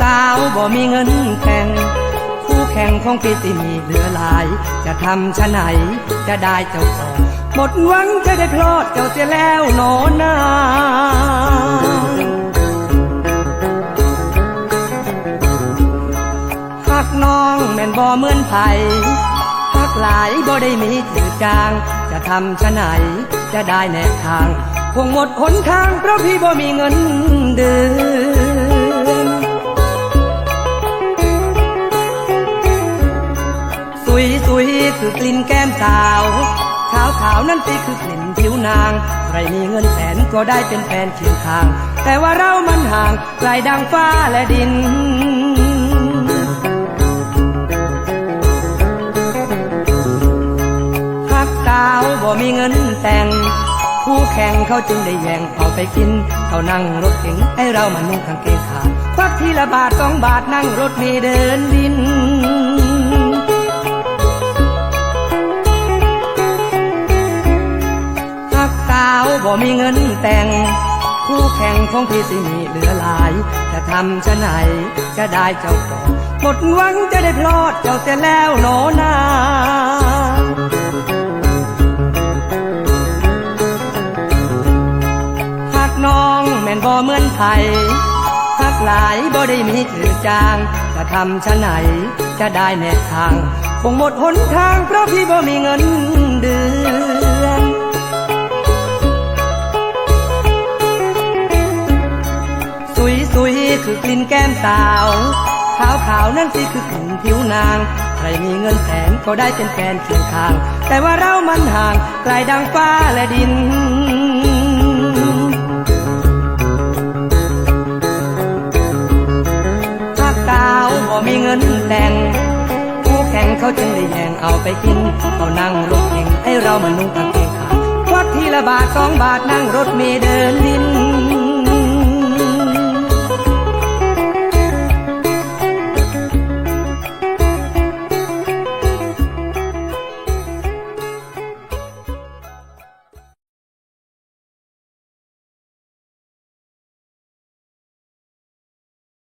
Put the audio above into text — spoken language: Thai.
สาวบ่มีเงินแข่งคู่แข่งของพี่สิมีเหลือหลาย จะทำชะไหนจะได้เจ้าของหมดหวังจะได้คลอดเจ้าเสียแล้วหนอนาหักน้องแม่นบ่เหมือนไผหักหลายบ่ได้มีจือจาง จะทำชะไหนจะได้แนวทางคงหมดหนทางเพราะพี่บ่มีเงินเดือน คือกลิ่นแก้มสาว ขาวขาวนั่นสิคือกลิ่นผิวนาง ใครมีเงินแสนก็ได้เป็นแฟนเคียงข้าง แต่ว่าเรามันห่างไกลดังฟ้าและดินหักสาวบ่มีเงินแต่งคู่แข่งเขาจึงได้แย่งเอาไปกิน เขานั่งรถเก๋งให้เรามานุ่งกางเกงขาพักทีละบาทสองบาทนั่งรถมีเดินดิน บ่มีเงินแต่ง คู่แข่งของพี่สิมีเหลือหลาย จะทำชะไหนจะได้เจ้าของหมดหวังจะได้พลอดเจ้าเสียแล้วหนอนาหักน้องแม่นบ่เหมือนไผหักหลายบ่ได้มีจือจาง จะทำชะไหนจะได้แนวทาง คงหมดหนทางเพราะพี่บ่มีเงินเดือน คือกลิ่นแก้มสาว ขาวขาวนั่นสิคือกลิ่นผิวนาง ใครมีเงินแสนก็ได้เป็นแฟนเคียงข้าง แต่ว่าเรามันห่างไกลดังฟ้าและดินถ้าสาวบ่มีเงินแต่งคู่แข่งเขาจึงได้แย่งเอาไปกินเขานั่งรถเก่งให้เรามานุ่งกางเกงขาดวัดทีละบาทสองบาทนั่งรถเมเดินดิน